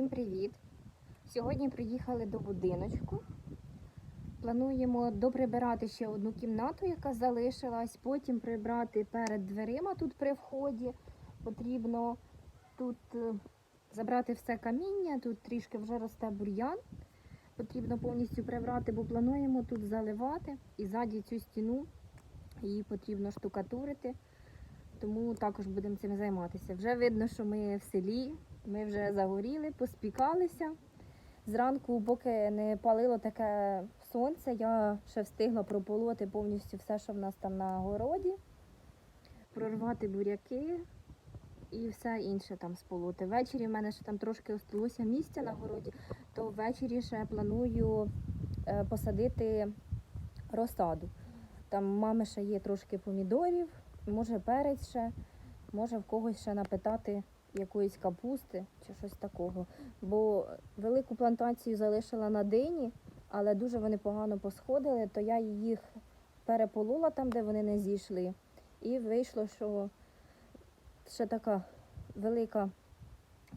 Всім привіт! Сьогодні приїхали до будиночку. Плануємо доприбирати ще одну кімнату, яка залишилась. Потім прибрати перед дверима тут при вході. Потрібно тут е, забрати все каміння, тут трішки вже росте бур'ян. Потрібно повністю прибрати, бо плануємо тут заливати. І ззаді цю стіну її потрібно штукатурити. Тому також будемо цим займатися. Вже видно, що ми в селі, ми вже загоріли, поспікалися. Зранку, поки не палило таке сонце, я ще встигла прополоти повністю все, що в нас там на городі, прорвати буряки і все інше там сполоти. Ввечері в мене ще там трошки осталося місця на городі, то ввечері ще планую е, посадити розсаду. Там мами ще є трошки помідорів, може перець ще, може в когось ще напитати якоїсь капусти чи щось такого. Бо велику плантацію залишила на дині, але дуже вони погано посходили, то я їх переполола там, де вони не зійшли. І вийшло, що ще така велика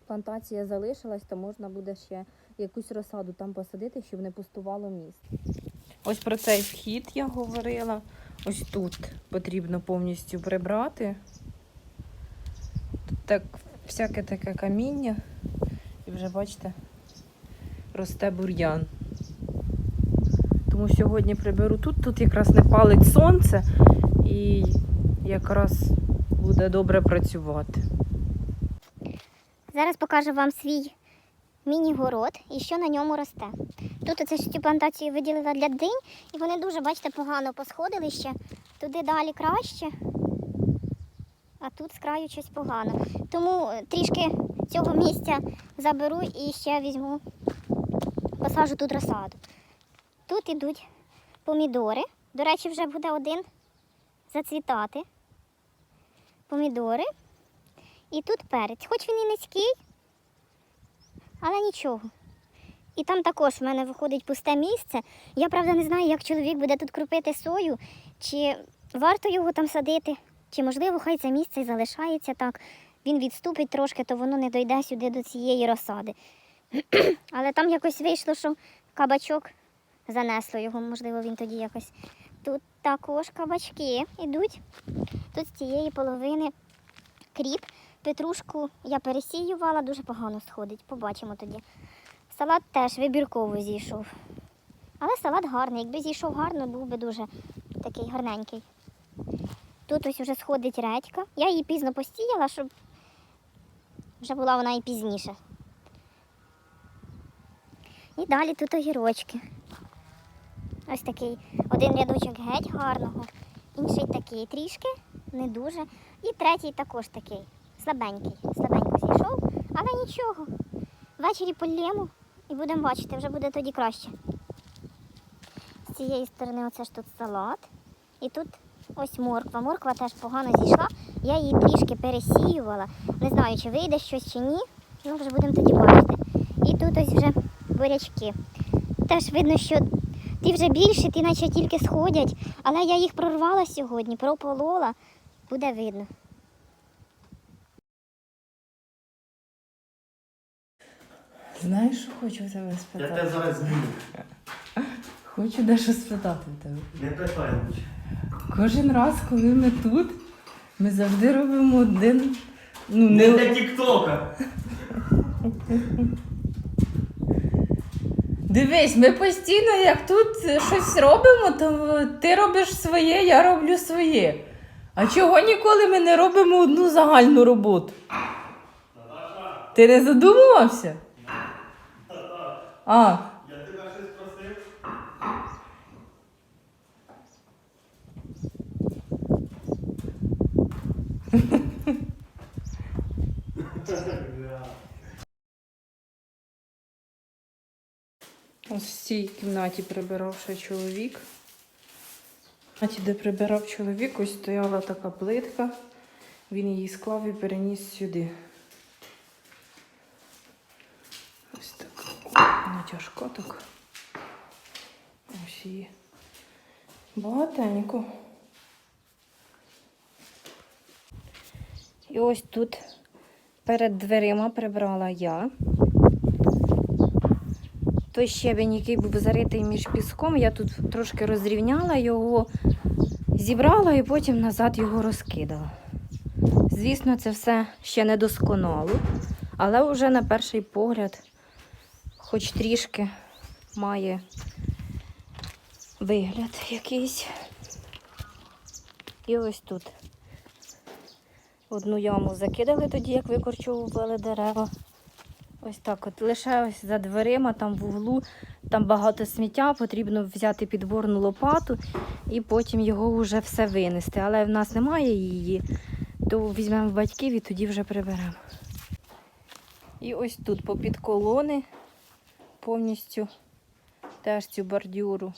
плантація залишилась, то можна буде ще якусь розсаду там посадити, щоб не пустувало місце. Ось про цей вхід я говорила. Ось тут потрібно повністю прибрати. Тут так, всяке таке каміння. І вже бачите, росте бур'ян. Тому сьогодні приберу тут, тут якраз не палить сонце і якраз буде добре працювати. Зараз покажу вам свій міні-город і що на ньому росте. Тут оце ж цю плантацію виділила для динь, і вони дуже, бачите, погано посходили ще. Туди далі краще, а тут з краю щось погано. Тому е, трішки цього місця заберу і ще візьму, посаджу тут розсаду. Тут ідуть помідори. До речі, вже буде один зацвітати. Помідори. І тут перець. Хоч він і низький, але нічого. І там також в мене виходить пусте місце. Я правда не знаю, як чоловік буде тут крупити сою, чи варто його там садити, чи можливо хай це місце і залишається так. Він відступить трошки, то воно не дойде сюди до цієї розсади. Але там якось вийшло, що кабачок занесло його, можливо, він тоді якось. Тут також кабачки йдуть. Тут з цієї половини кріп. Петрушку я пересіювала, дуже погано сходить. Побачимо тоді. Салат теж вибірково зійшов. Але салат гарний. Якби зійшов гарно, був би дуже такий гарненький. Тут ось вже сходить редька. Я її пізно посіяла, щоб вже була вона і пізніше. І далі тут огірочки. Ось такий один рядочок геть гарного, інший такий трішки, не дуже. І третій також такий слабенький. Слабенько зійшов, але нічого. Ввечері полємо і будемо бачити, вже буде тоді краще. З цієї сторони оце ж тут салат. І тут ось морква. Морква теж погано зійшла. Я її трішки пересіювала. Не знаю, чи вийде щось чи ні. Ну, вже будемо тоді бачити. І тут ось вже бурячки. Теж видно, що ті вже більші, ті наче тільки сходять. Але я їх прорвала сьогодні, прополола. Буде видно. Знаєш, що хочу тебе Я тебе зараз зніму. Хочу дещо спитати в тебе. Не питай. Кожен раз, коли ми тут, ми завжди робимо один. Ну, Не не, для тіктока. Дивись, ми постійно, як тут щось робимо, то ти робиш своє, я роблю своє. А чого ніколи ми не робимо одну загальну роботу? Ти не задумувався? А, Я тебе щось просив. Ось в цій кімнаті прибирав ще чоловік. В кімнаті, де прибирав чоловік, ось стояла така плитка. Він її склав і переніс сюди. Ось так. Вона тяжка так. Ось її. Багатенько. І ось тут перед дверима прибрала я. той щебень, який був заритий між піском, я тут трошки розрівняла його, зібрала і потім назад його розкидала. Звісно, це все ще не досконало, але вже на перший погляд, хоч трішки має вигляд якийсь. І ось тут. Одну яму закидали тоді, як викорчовували дерева. Ось так от. Лише ось за дверима, там в углу, там багато сміття, потрібно взяти підборну лопату і потім його вже все винести. Але в нас немає її, то візьмемо в батьків і тоді вже приберемо. І ось тут попід колони повністю теж цю бордюру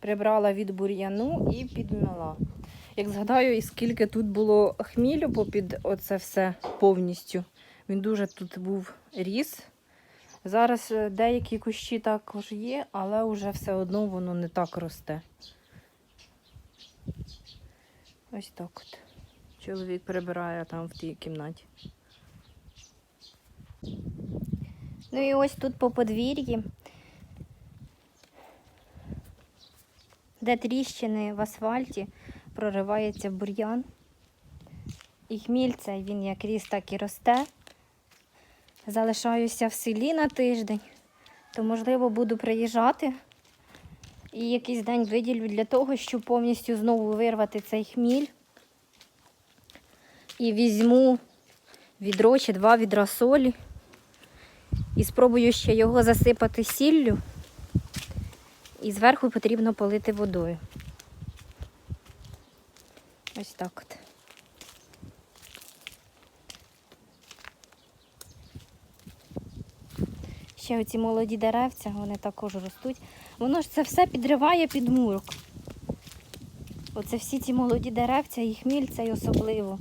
прибрала від бур'яну і підмила. Як згадаю, і скільки тут було хмілю попід оце все повністю. Він дуже тут був ріс. Зараз е, деякі кущі також є, але вже все одно воно не так росте. Ось так от. Чоловік прибирає там в тій кімнаті. Ну і ось тут по подвір'ї, де тріщини в асфальті, проривається бур'ян. І хміль цей він як ріс, так і росте. Залишаюся в селі на тиждень, то можливо буду приїжджати і якийсь день виділю для того, щоб повністю знову вирвати цей хміль. І візьму відро чи два відра солі. І спробую ще його засипати сіллю. І зверху потрібно полити водою. Ось так от. Ще оці молоді деревця, вони також ростуть. Воно ж це все підриває під мурок. Оце всі ці молоді деревця, і хміль цей особливо.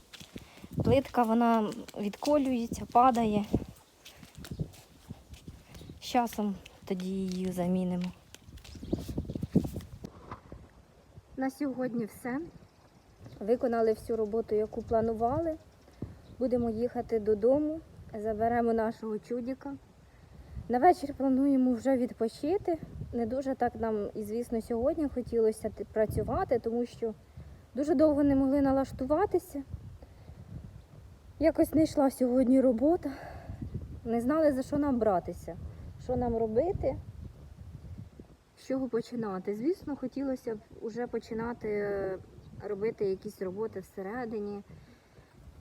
Плитка вона відколюється, падає. З часом тоді її замінимо. На сьогодні все. Виконали всю роботу, яку планували. Будемо їхати додому, заберемо нашого чудіка. На вечір плануємо вже відпочити. Не дуже так нам, і звісно, сьогодні хотілося працювати, тому що дуже довго не могли налаштуватися. Якось не йшла сьогодні робота. Не знали, за що нам братися, що нам робити, з чого починати. Звісно, хотілося б вже починати е, робити якісь роботи всередині.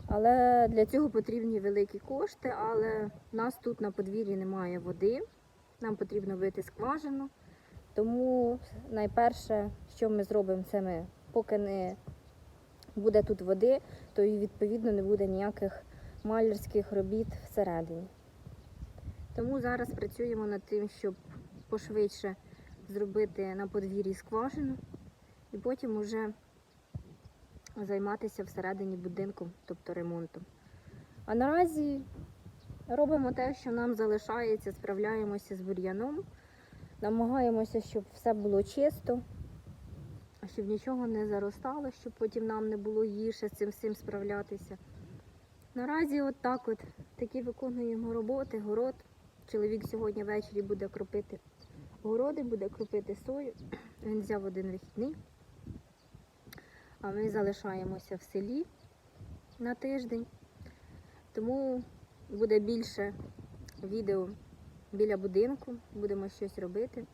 Але для цього потрібні великі кошти, але нас тут на подвір'ї немає води. Нам потрібно бити скважину. Тому найперше, що ми зробимо, це ми, поки не буде тут води, то і відповідно не буде ніяких малярських робіт всередині. Тому зараз працюємо над тим, щоб пошвидше зробити на подвір'ї скважину і потім уже займатися всередині будинку, тобто ремонтом. А наразі робимо те, що нам залишається, справляємося з бур'яном, намагаємося, щоб все було чисто, щоб нічого не заростало, щоб потім нам не було гірше з цим всім справлятися. Наразі от так от такі виконуємо роботи, город. Чоловік сьогодні ввечері буде кропити городи, буде кропити сою. Він взяв один вихідний. А ми залишаємося в селі на тиждень. Тому буде більше відео біля будинку, будемо щось робити.